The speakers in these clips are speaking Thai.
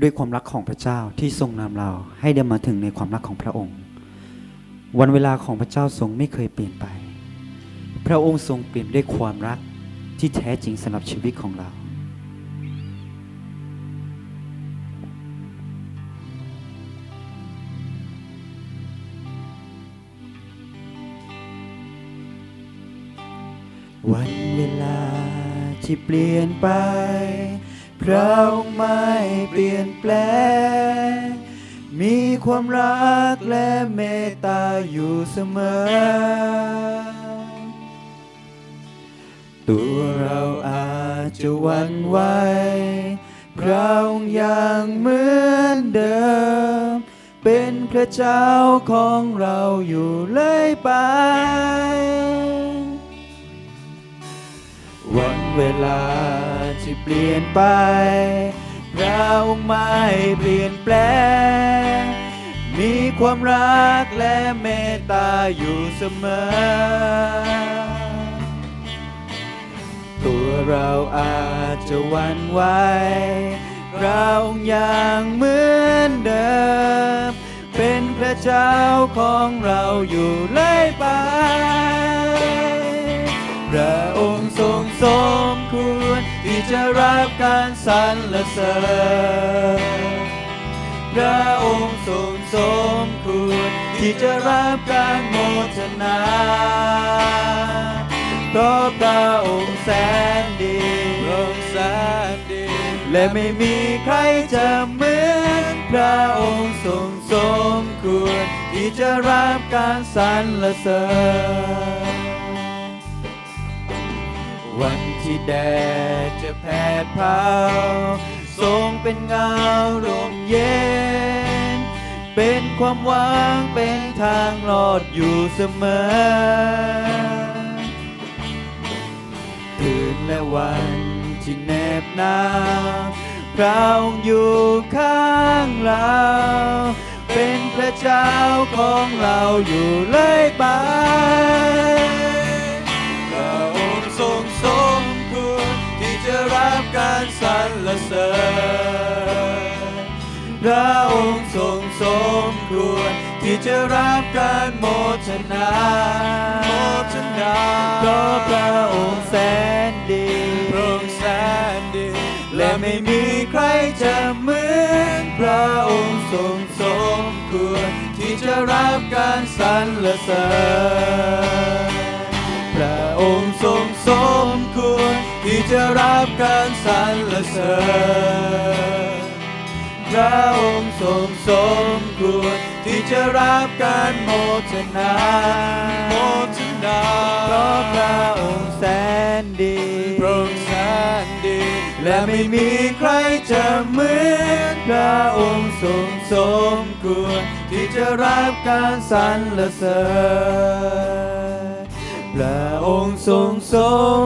ด้วยความรักของพระเจ้าที่ทรงนำเราให้ได้มาถึงในความรักของพระองค์ วันเวลาของพระเจ้าทรงไม่เคยเปลี่ยนไป พระองค์ทรงเปลี่ยนด้วยความรักที่แท้จริงสำหรับชีวิตของเรา วันเวลาที่เปลี่ยนไป พระองค์ไม่เปลี่ยนแปลง มีความรักและเมตตาอยู่เสมอ ตัวเราอาจจะวันไหวพระองค์ยังเหมือนเดิม เป็นพระเจ้าของเราอยู่เลยไป วันเวลา ที่เปลี่ยนไปเราไม่เปลี่ยนแปลง มีความรักและเมตตาอยู่เสมอ ตัวเราอาจจะวันไหวเราอยังเหมือนเดิม เป็นพระเจ้าของเราอยู่เลยไป พระองค์ทรงสมควร จะรับการสรรเสริญพระองค์ทรงสมควรที่จะรับการโมทนาเพราะพระองค์แสนดีพระองค์แสนดี และไม่มีใครจะเหมือนพระองค์ทรงสมควรที่จะรับการสรรเสริญวัน ที่แดดจะแผดเผาทรงเป็นเงาลมเย็น เป็นความหวังเป็นทางรอดอยู่เสมอ คืนและวันที่แนบหนาวพระองค์อยู่ข้างเรา เป็นพระเจ้าของเราอยู่เลยไป รับการสรรเสริญพระองค์ทรงสมควรที่จะรับการโมทนาโมทนาเพราะพระองค์แสนดีพระองค์แสนดี และไม่มีใครจะเหมือนพระองค์ทรงสมควรที่จะรับการสรรเสริญพระองค์ทรงสม ที่จะรับการสรรเสริญพระองค์ทรงสมควรที่จะรับการโมทนาโมทนาเพราะพระองค์แสนดีพระองค์แสนดี และไม่มีใครจะเหมือนพระองค์ทรงสมควรที่จะรับการสรรเสริญพระองค์ทรงส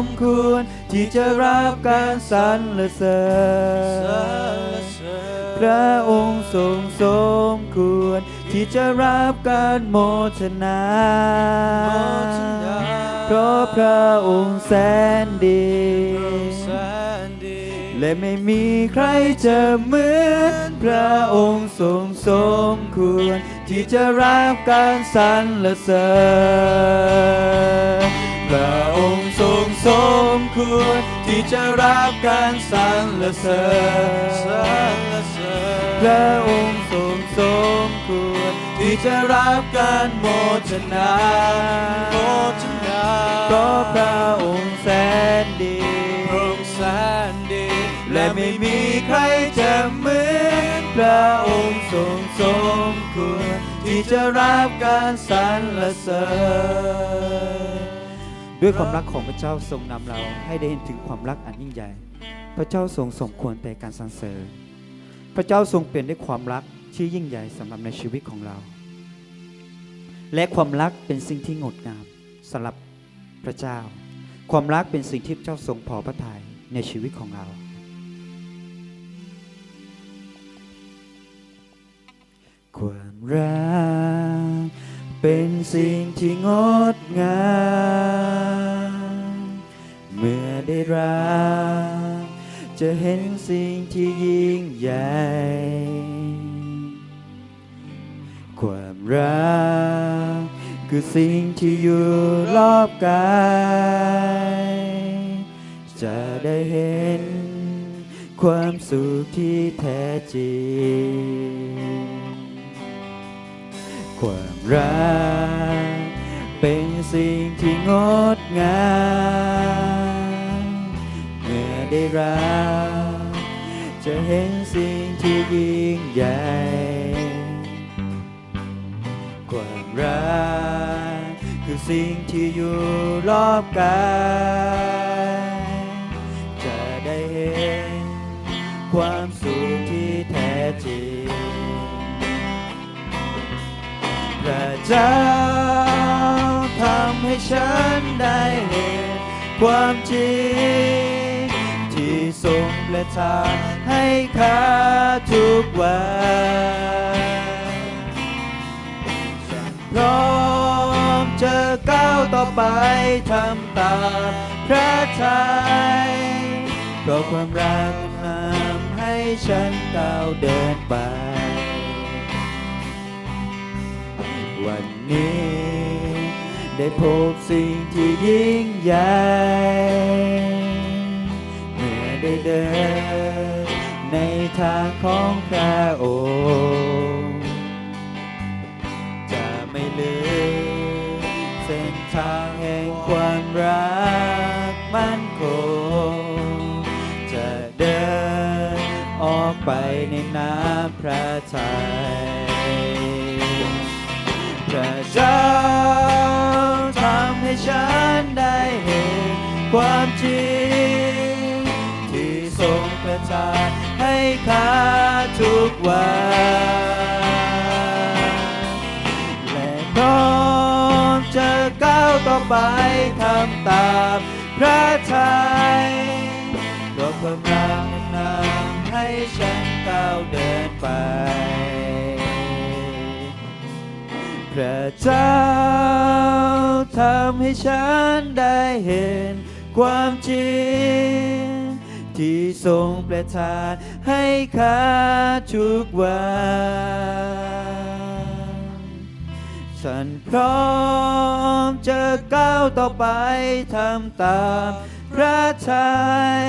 มควร ที่จะรับการสรรเสริญพระองค์ทรงสมควร ที่จะรับการโมทนา เพราะพระองค์แสนดี และไม่มีใครจะเหมือนพระองค์ทรงสมควร ที่จะรับการสรรเสริญ พระองค์ทรงสมควรที่จะรับการสรรเสริญพระองค์ทรงสมควรที่จะรับการโมทนาโมทนาเพราะพระองค์แสนดีพระองค์แสนดี และไม่มีใครจะเหมือนพระองค์ทรงสมควรที่จะรับการสรรเสริญ ด้วยความรักของพระเจ้าทรงนำเราให้ได้เห็นถึงความรักอันยิ่งใหญ่ พระเจ้าทรงสมควรแต่การสรรเสริญ พระเจ้าทรงเปลี่ยนด้วยความรักที่ยิ่งใหญ่สำหรับในชีวิตของเรา และความรักเป็นสิ่งที่งดงามสำหรับพระเจ้า ความรักเป็นสิ่งที่พระเจ้าทรงพอพระทัยในชีวิตของเรา ความรัก เป็นสิ่งที่งดงาม เมื่อได้รับจะเห็นสิ่งที่ยิ่งใหญ่ ความรักคือสิ่งที่อยู่รอบกาย จะได้เห็นความสุขที่แท้จริงความ รัก เป็นสิ่งที่งดงามเมื่อได้รัก จะเห็นสิ่งที่ยิ่งใหญ่ความรักคือสิ่งที่อยู่รอบกาย เจ้าทำให้ฉันได้เห็นความจริง ที่ทรงประทานให้ข้าทุกวันฉันพร้อมจะก้าวต่อไปทำตามพระทัยเพราะความรักนำให้ฉันก้าวเดินไป นนี้ ได้พบสิ่งที่ยิ่งใหญ่เมื่อได้เดิน ในทางของพระองค์จะไม่ลืมเส้นทางแห่งความรักมั่นคงจะเดินออกไปในน้ำพระทัย เจ้าทำให้ฉันได้เห็นความจริง ที่ทรงประทานให้ข้าทุกวันและพร้อมจะก้าวต่อไปทำตามพระทัยเพระความรักนั้นำให้ฉันก้าวเดินไป ระเจ้าทำให้ฉันได้เห็นความจริง ที่ทรงประทานให้ข้าทุกวันฉันพร้อมจะก้าวต่อไปทำตามพระทัย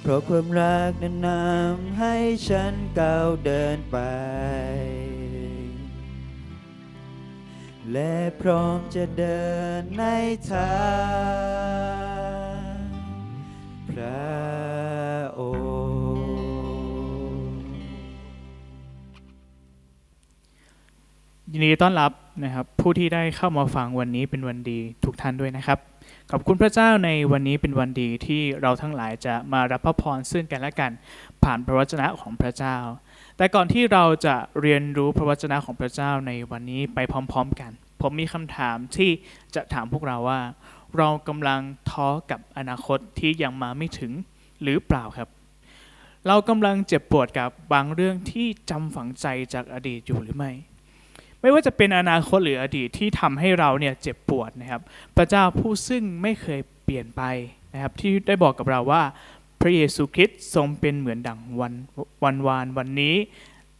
เพราะความรักนั้นนำให้ฉันก้าวเดินไป และพร้อมจะเดินในทางพระองค์ยินดีต้อนรับนะครับผู้ที่ได้เข้ามาฟังวันนี้เป็นวันดีทุกท่านด้วยนะครับ ขอบคุณพระเจ้าในวันนี้เป็นวันดีที่เราทั้งหลายจะมารับพระพรซึ่งกันและกัน ผ่านพระวจนะของพระเจ้า แต่ก่อนที่เราจะเรียนรู้พระวจนะของพระเจ้าในวันนี้ไปพร้อม ๆ กัน ผมมีคำถามที่จะถามพวกเราว่า เรากำลังท้อกับอนาคตที่ยังมาไม่ถึงหรือเปล่าครับ เรากำลังเจ็บปวดกับบางเรื่องที่จำฝังใจจากอดีตอยู่หรือไม่ ไม่ว่าจะเป็นอนาคตหรืออดีตที่ทำให้เราเนี่ยเจ็บปวดนะครับ พระเจ้าผู้ซึ่งไม่เคยเปลี่ยนไปนะครับที่ได้บอกกับเราว่า พระเยซูคริสต์ทรงเป็นเหมือนดั่งวันวันวานวันนี้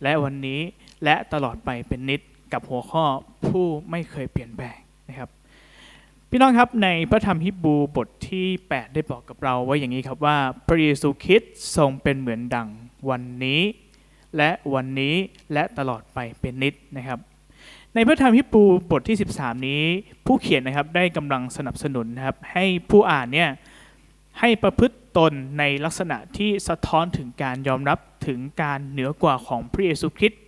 และวันนี้และตลอดไปเป็นนิดกับหัวข้อผู้ไม่เคยเปลี่ยนแปลงนะครับ พี่น้องครับในพระธรรมฮิบูบทที่ 8 ได้บอกกับเราไว้อย่างนี้ครับว่า พระเยซูคริสต์ทรงเป็นเหมือนดั่งวันนี้ และวันนี้และตลอดไปเป็นนิดนะครับในพระธรรมฮิบูบทที่ 13 นี้ ผู้เขียนนะครับได้กำลังสนับสนุนนะครับให้ผู้อ่านเนี่ยให้ประพฤติ ตนในลักษณะที่สะท้อนถึงการยอมรับถึงการเหนือกว่าของพระเยซูคริสต์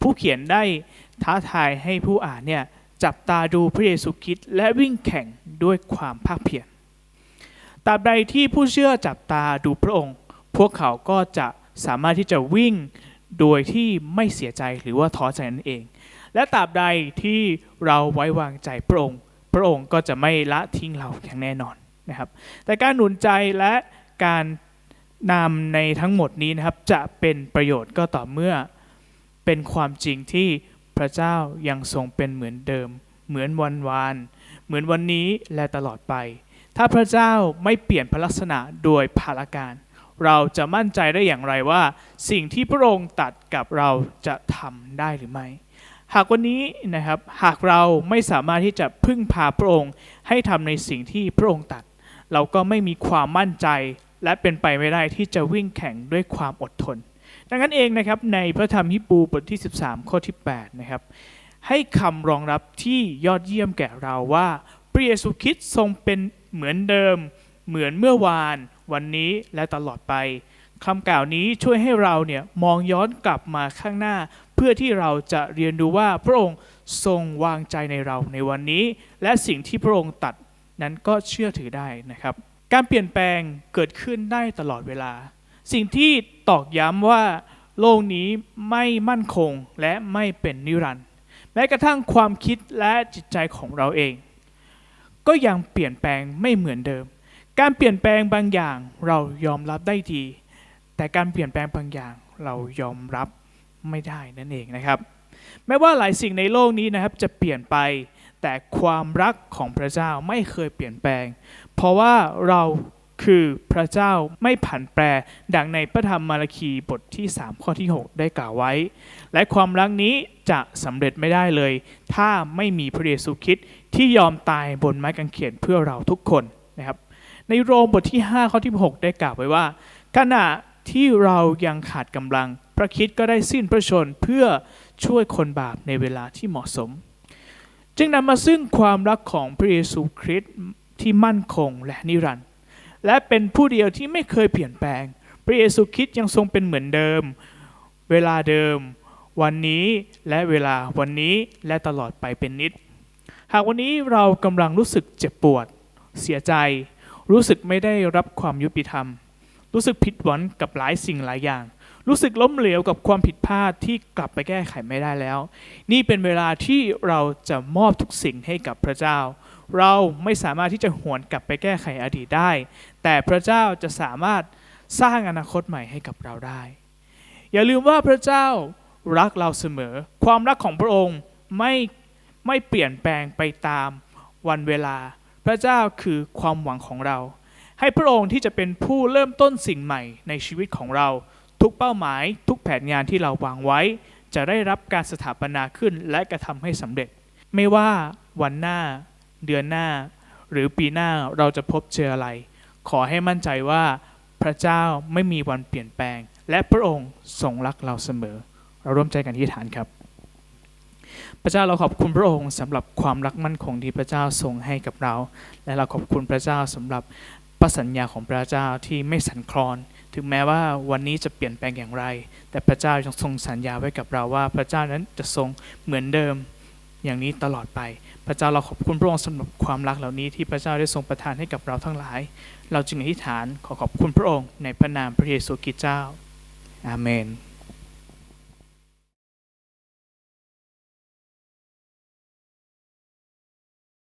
ผู้เขียนได้ท้าทายให้ผู้อ่านเนี่ยจับตาดูพระเยซูคริสต์และวิ่งแข่งด้วยความภาคเพียรตราบใดที่ผู้เชื่อจับตาดูพระองค์ พวกเขาก็จะสามารถที่จะวิ่งโดยที่ไม่เสียใจหรือว่าท้อใจนั่นเอง และตราบใดที่เราไว้วางใจพระองค์ พระองค์ก็จะไม่ละทิ้งเราอย่างแน่นอนนะครับ แต่การหนุนใจและ การนำในทั้งหมดนี้นะครับ จะเป็นประโยชน์ก็ต่อเมื่อเป็นความจริงที่พระเจ้ายังทรงเป็นเหมือนเดิม เหมือนวันวาน เหมือนวันนี้และตลอดไป ถ้าพระเจ้าไม่เปลี่ยนพระลักษณะโดยภารการ เราจะมั่นใจได้อย่างไรว่า สิ่งที่พระองค์ตัดกับเราจะทำได้หรือไม่ หากวันนี้นะครับ หากเราไม่สามารถที่จะพึ่งพาพระองค์ให้ทำในสิ่งที่พระองค์ตัด เราก็ไม่มีความมั่นใจ และเป็นไปไม่ได้ที่จะวิ่งแข่งด้วยความอดทน ดังนั้นเองนะครับในพระธรรมฮิบูบทที่ 13 ข้อที่8นะครับให้คำรองรับที่ยอดเยี่ยมแก่เราว่าพระเยซูคริสต์ทรงเป็นเหมือนเดิม เหมือนเมื่อวาน วันนี้และตลอดไปคำกล่าวนี้ช่วยให้เราเนี่ยมองย้อนกลับมาข้างหน้า เพื่อที่เราจะเรียนรู้ว่าพระองค์ทรงวางใจในเราในวันนี้ และสิ่งที่พระองค์ตัดนั้นก็เชื่อถือได้นะครับ การเปลี่ยนแปลงเกิดขึ้นได้ตลอดเวลา สิ่งที่ตอกย้ำว่าโลกนี้ไม่มั่นคงและไม่เป็นนิรันดร์แม้กระทั่งความคิดและจิตใจของเราเอง ก็ยังเปลี่ยนแปลงไม่เหมือนเดิม การเปลี่ยนแปลงบางอย่างเรายอมรับได้ดี แต่การเปลี่ยนแปลงบางอย่างเรายอมรับไม่ได้นั่นเองนะครับ แม้ว่าหลายสิ่งในโลกนี้นะครับจะเปลี่ยนไป แต่ความรักของพระเจ้าไม่เคยเปลี่ยนแปลง เพราะว่าเราคือพระเจ้าไม่ผันแปร ดังในพระธรรมมาราคีบทที่ 3 ข้อที่ 6 ได้กล่าวไว้ และความรักนี้จะสำเร็จไม่ได้เลย ถ้าไม่มีพระเยซูคริสต์ที่ยอมตายบนไม้กางเขนเพื่อเราทุกคนนะครับ ในโรมบทที่ 5 ข้อที่ 6 ได้กล่าวไว้ว่า ขณะที่เรายังขาดกำลัง พระคิดก็ได้สิ้นพระชนเพื่อช่วยคนบาปในเวลาที่เหมาะสม จึงนำมาซึ่งความรักของพระเยซูคริสต์ที่มั่นคงและนิรันดร์และเป็นผู้เดียวที่ไม่เคยเปลี่ยนแปลง พระเยซูคริสต์ยังทรงเป็นเหมือนเดิม เวลาเดิม วันนี้และเวลาวันนี้และตลอดไปเป็นนิด หากวันนี้เรากำลังรู้สึกเจ็บปวด เสียใจ รู้สึกไม่ได้รับความยุติธรรม รู้สึกผิดหวังกับหลายสิ่งหลายอย่าง รู้สึกล้มเหลวกับความผิดพลาดที่กลับไปแก้ไขไม่ได้แล้ว นี่เป็นเวลาที่เราจะมอบทุกสิ่งให้กับพระเจ้า เราไม่สามารถที่จะหวนกลับไปแก้ไขอดีตได้ แต่พระเจ้าจะสามารถสร้างอนาคตใหม่ให้กับเราได้ อย่าลืมว่าพระเจ้ารักเราเสมอ ความรักของพระองค์ไม่ไม่เปลี่ยนแปลงไปตามวันเวลา พระเจ้าคือความหวังของเรา ให้พระองค์ที่จะเป็นผู้เริ่มต้นสิ่งใหม่ในชีวิตของเรา ทุกเป้าหมาย ทุกแผนงานที่เราวางไว้ จะได้รับการสถาปนาขึ้นและกระทำให้สำเร็จ ไม่ว่าวันหน้า เดือนหน้า หรือปีหน้าเราจะพบเจออะไร ขอให้มั่นใจว่าพระเจ้าไม่มีวันเปลี่ยนแปลง และพระองค์ทรงรักเราเสมอ เราร่วมใจกันที่ฐานครับ พระเจ้าเราขอบคุณพระองค์สำหรับความรักมั่นคงที่พระเจ้าทรงให้กับเรา และเราขอบคุณพระเจ้าสำหรับพระสัญญาของพระเจ้าที่ไม่สั่นคลอน ถึงแม้ว่าวันนี้จะเปลี่ยนแปลงอย่างไร แต่พระเจ้ายังทรงสัญญาไว้กับเราว่า พระเจ้านั้นจะทรงเหมือนเดิมอย่างนี้ตลอดไป พระเจ้าเราขอบคุณพระองค์สำหรับความรักเหล่านี้ที่พระเจ้าได้ทรงประทานให้กับเราทั้งหลาย เราจึงอธิษฐานขอขอบคุณพระองค์ในพระนามพระเยซูคริสต์เจ้า อาเมน